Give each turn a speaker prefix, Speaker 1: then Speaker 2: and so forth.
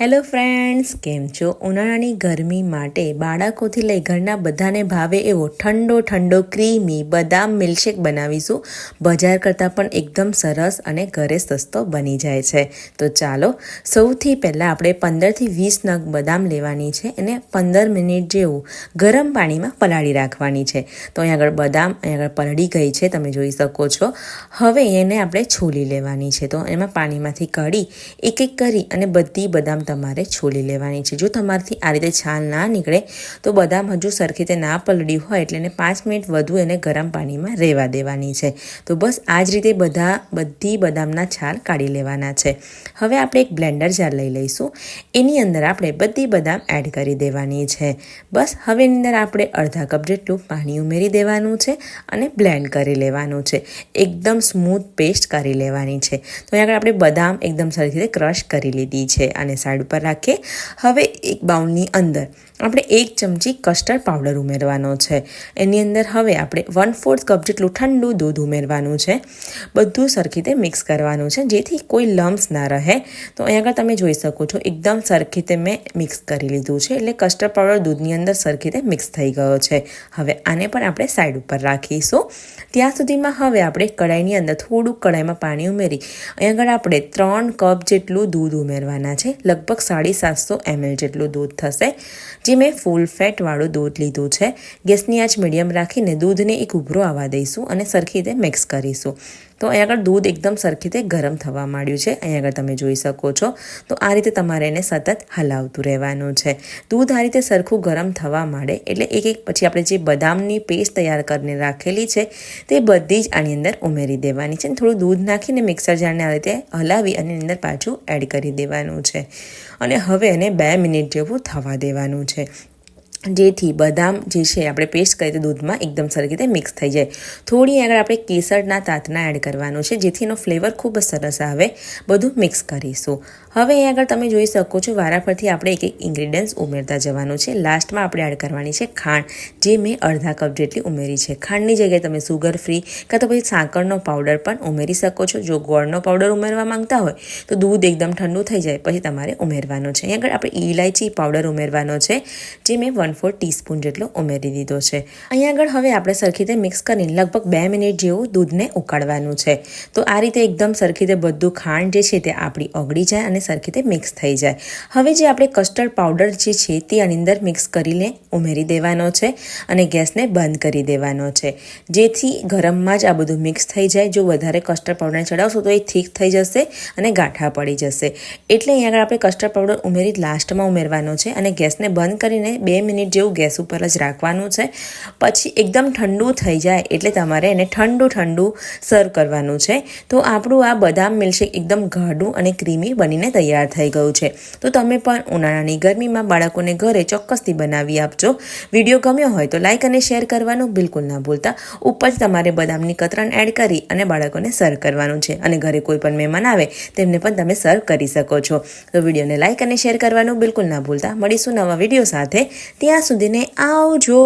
Speaker 1: Hello friends, કેમ છો? ઉનાળાની ગરમી માટે બાળકોથી લઈ ઘરના બધાને ભાવે એવો ઠંડો ઠંડો, ક્રીમી બદામ મિલ્કશેક બનાવીશું. બજાર કરતાં પણ એકદમ સરસ અને ઘરે સસ્તો બની જાય છે. તો ચાલો, સૌથી પહેલાં આપણે પંદરથી વીસ નગ બદામ લેવાની છે. અને પંદર મિનિટ જેવું ગરમ પાણીમાં પલાળી રાખવાની છે. તો અહીં આગળ બદામ અહીં આગળ પલળી ગઈ છે, તમે જોઈ શકો છો. હવે એને આપણે છોલી લેવાની છે. તો એમાં પાણીમાંથી કાઢી એક એક કરી અને બધી બદામ તમારે છોલી લેવાની છે. જો તમારાથી આ રીતે છાલ ના નીકળે, તો બદામ હજુ સરખી રીતે ના પલળી હોય એટલે એને પાંચ મિનિટ વધુ એને ગરમ પાણીમાં રહેવા દેવાની છે. તો બસ આ જ રીતે બધા, બધી બદામના છાલ કાઢી લેવાના છે. હવે આપણે એક બ્લેન્ડર જાર લઈ લઈશું. એની અંદર આપણે બધી બદામ એડ કરી દેવાની છે. બસ હવે એની અંદર આપણે અડધા કપ જેટલું પાણી ઉમેરી દેવાનું છે અને બ્લેન્ડ કરી લેવાનું છે. એકદમ સ્મૂથ પેસ્ટ કરી લેવાની છે. તો અહીં આગળ આપણે બદામ એકદમ સરખી રીતે ક્રશ કરી લીધી છે અને સાઈડ ઉપર રાખીએ. હવે એક બાઉલની અંદર આપણે એક ચમચી કસ્ટર્ડ પાવડર ઉમેરવાનો છે. એની અંદર હવે આપણે વન ફોર્થ કપ જેટલું ઠંડુ દૂધ ઉમેરવાનું છે. બધું સરખી રીતે મિક્સ કરવાનું છે, જેથી કોઈ લમ્સ ના રહે. તો અહીં આગળ તમે જોઈ શકો છો, એકદમ સરખી રીતે મેં મિક્સ કરી લીધું છે, એટલે કસ્ટર્ડ પાવડર દૂધની અંદર સરખી રીતે મિક્સ થઈ ગયો છે. હવે આને પણ આપણે સાઈડ ઉપર રાખીશું. ત્યાં સુધીમાં હવે આપણે કઢાઈની અંદર થોડુંક કઢાઈમાં પાણી ઉમેરી, અહીં આગળ આપણે ત્રણ કપ જેટલું દૂધ ઉમેરવાના છે. લગભગ સાડી સાતસો એમએલ જેટલું દૂધ થશે, જે મેં ફૂલ ફેટવાળું દૂધ લીધું છે. ગેસની આંચ મીડિયમ રાખીને દૂધને એક ઉભરો આવવા દઈશું અને સરખી રીતે મિક્સ કરીશું. તો અહીં આગળ દૂધ એકદમ સરખી રીતે ગરમ થવા માંડ્યું છે. અહીં આગળ તમે જોઈ શકો છો. તો આ રીતે તમારે એને સતત હલાવતું રહેવાનું છે. દૂધ આ રીતે સરખું ગરમ થવા માંડે એટલે એક એક પછી આપણે જે બદામની પેસ્ટ તૈયાર કરીને રાખેલી છે, તે બધી જ આની અંદર ઉમેરી દેવાની છે થોડું દૂધ નાખીને મિક્સર જારને આ રીતે હલાવી અને અંદર પાછું એડ કરી દેવાનું છે. અને હવે એને બે મિનિટ જેવું થવા દેવાનું છે. જેથી બદામ જે છે, આપણે પેસ્ટ કરી તો દૂધમાં એકદમ સરખી રીતે મિક્સ થઈ જાય. થોડી આગળ આપણે કેસરના તાતના એડ કરવાનું છે જેથી એનો ફ્લેવર ખૂબ જ સરસ આવે, બધું મિક્સ કરીશું. હવે અહીં આગળ તમે જોઈ શકો છો વારા પરથી આપણે એક એક ઇન્ગ્રીડિયન્ટ્સ ઉમેરતા જવાનું છે. લાસ્ટમાં આપણે એડ કરવાની છે ખાંડ, જે મેં અડધા કપ જેટલી ઉમેરી છે. ખાંડની જગ્યાએ તમે સુગર ફ્રી કાં તો પછી સાકરનો પાવડર પણ ઉમેરી શકો છો. જો ગોળનો પાવડર ઉમેરવા માંગતા હોય, તો દૂધ એકદમ ઠંડુ થઈ જાય, પછી તમારે ઉમેરવાનું છે. અહીં આગળ આપણે ઇલાયચી પાવડર ઉમેરવાનો છે, જે મેં વન ફોર ટીસ્પૂન જેટલો ઉમેરી દીધો છે. અહીંયા આગળ હવે આપણે સરખી રીતે મિક્સ કરીને લગભગ બે મિનિટ જેવું દૂધને ઉકાળવાનું છે. તો આ રીતે એકદમ સરખી રીતે બધું ખાંડ જે છે તે આપણી ઓગળી જાય અને સરખી રીતે મિક્સ થઈ જાય. હવે જે આપણે કસ્ટર્ડ પાવડર જે છે તે આની અંદર મિક્સ કરીને ઉમેરી દેવાનો છે અને ગેસને બંધ કરી દેવાનો છે. જેથી ગરમમાં જ આ બધું મિક્સ થઈ જાય. જો વધારે કસ્ટર્ડ પાવડર ચડાવશો તો એ થીક થઈ જશે અને ગાંઠા પડી જશે. એટલે અહીંયા આગળ આપણે કસ્ટર્ડ પાવડર ઉમેરી લાસ્ટમાં ઉમેરવાનો છે અને ગેસને બંધ કરીને બે મિનિટ જેવું ગેસ ઉપર જ રાખવાનું છે. પછી એકદમ ઠંડુ થઈ જાય એટલે તમારે એને ઠંડુ ઠંડુ સર્વ કરવાનું છે. તો આપણું આ બદામ મિલ્કશેક એકદમ ગાઢું અને ક્રીમી બનીને તૈયાર થઈ ગયું છે. તો તમે પણ ઉનાળાની ગરમીમાં બાળકોને ઘરે ચોક્કસથી બનાવી આપજો. વીડિયો ગમ્યો હોય તો લાઇક અને શેર કરવાનું બિલકુલ ના ભૂલતા. ઉપર તમારે બદામની કતરણ એડ કરી અને બાળકોને સર્વ કરવાનું છે. અને ઘરે કોઈ પણ મહેમાન આવે તેમને પણ તમે સર્વ કરી શકો છો. તો વિડીયોને લાઇક અને શેર કરવાનું બિલકુલ ના ભૂલતા. મળીશું નવા વીડિયો સાથે. ત્યાં સુધીને આવજો.